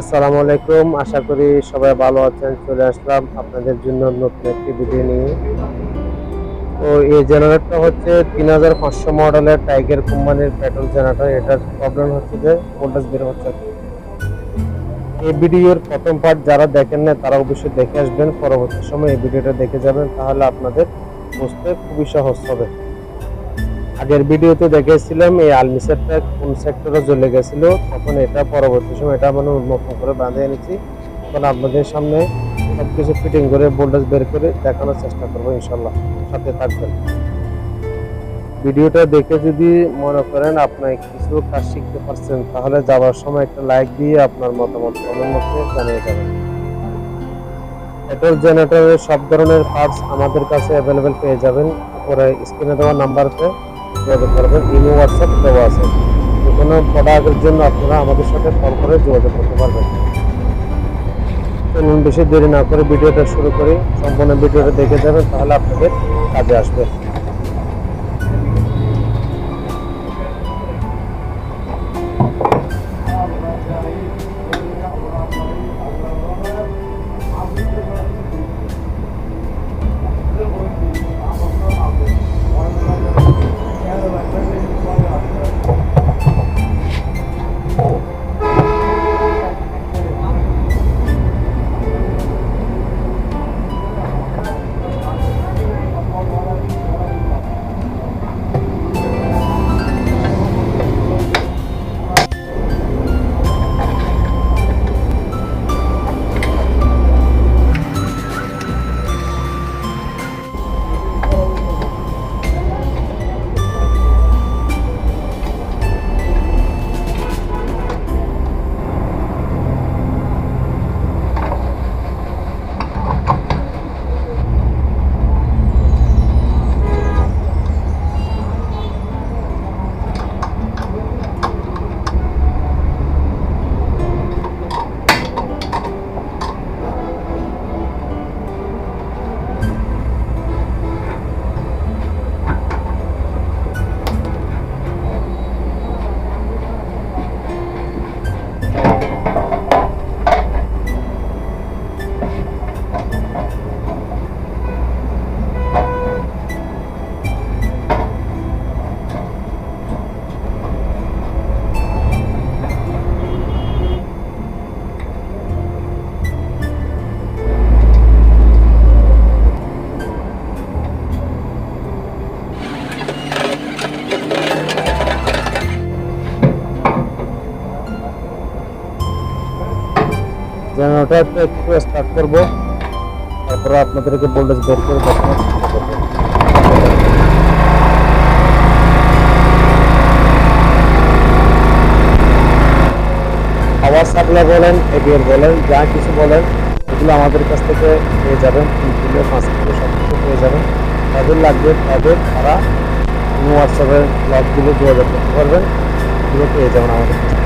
আসসালামু আলাইকুম। আশা করি সবাই ভালো আছেন, চলে আসলাম আপনাদের জন্য নতুন একটি ভিডিও নিয়ে। তো এই জেনারেটরটা হচ্ছে তিন হাজার পাঁচশো মডেলের টাইগার কোম্পানির পেট্রোল জেনারেটর এটার প্রবলেম হচ্ছে যে ভোল্টেজ বের হচ্ছে। এই ভিডিওর প্রথম পার্ট যারা দেখেন না তারা অবশ্যই দেখে আসবেন। পরবর্তী সময় এই ভিডিওটা দেখে যাবেন, তাহলে আপনাদের বুঝতে খুবই সহজ হবে। আগের ভিডিওতে দেখেছিলাম এই আলমিসারটা কোন সেক্টরে জ্বলে গেছিল, তখন এটা পরবর্তী সময় এটা মানে নতুন করে বাঁধে এনেছি। এখন আপনাদের সামনে সবকিছু ফিটিং করে ভোল্টেজ বের করে দেখানোর চেষ্টা করব ইনশাল্লাহ সাথে থাকবেন। ভিডিওটা দেখে যদি মনে করেন আপনি কিছু কাজ শিখতে পারছেন, তাহলে যাওয়ার সময় একটা লাইক দিয়ে আপনার মতামত কমেন্ট মধ্যে জানিয়ে যাবেন পেট্রোল জেনারেটরের সব ধরনের পার্টস আমাদের কাছে অ্যাভেলেবেল পেয়ে যাবেন। উপরে স্ক্রিনে দেওয়া নাম্বারতে যোগাযোগ করবেন ইমো হোয়াটসঅ্যাপ দেওয়া আছে। যে কোনো প্রোডাক্টের জন্য আপনারা আমাদের সাথে কল করে যোগাযোগ করতে পারবেন। বেশি দেরি না করে ভিডিওটা শুরু করি। সম্পূর্ণ ভিডিওটা দেখে যাবেন, তাহলে আপনাদের কাজে আসবে। জেনারেটরটা একটু স্টার্ট করব। তারপরে আপনাদেরকে ভোল্টেজ বের করে দেখানোর চেষ্টা সাপ্লাই বলেন এবিআর বলেন, যা কিছু বলেন এগুলো আমাদের কাছ থেকে পেয়ে যাবেন তিন কিলো পাঁচ কিলো সব কিছু পেয়ে যাবেন। তাদের লাগবে, তাদের তারা হোয়াটসঅ্যাপের ব্লগগুলো যোগাযোগ করতে পারবেন। এগুলো পেয়ে যাবেন আমাদের কাছ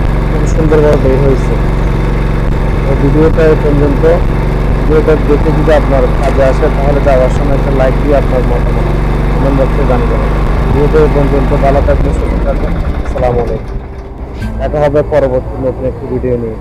সুন্দরভাবে বের হয়েছে ভিডিওটা এ পর্যন্ত। ভিডিওটা দেখে যদি আপনার কাজে আসে, তাহলে যাওয়ার সময় একটা লাইক দিয়ে আপনার মতামত কমেন্ট বক্সে জানাবেন ভিডিওটা এ পর্যন্ত, ভালো থাকবেন, সুস্থ থাকবেন। আসসালামু আলাইকুম। দেখা হবে পরবর্তী নতুন একটি ভিডিও নিয়ে।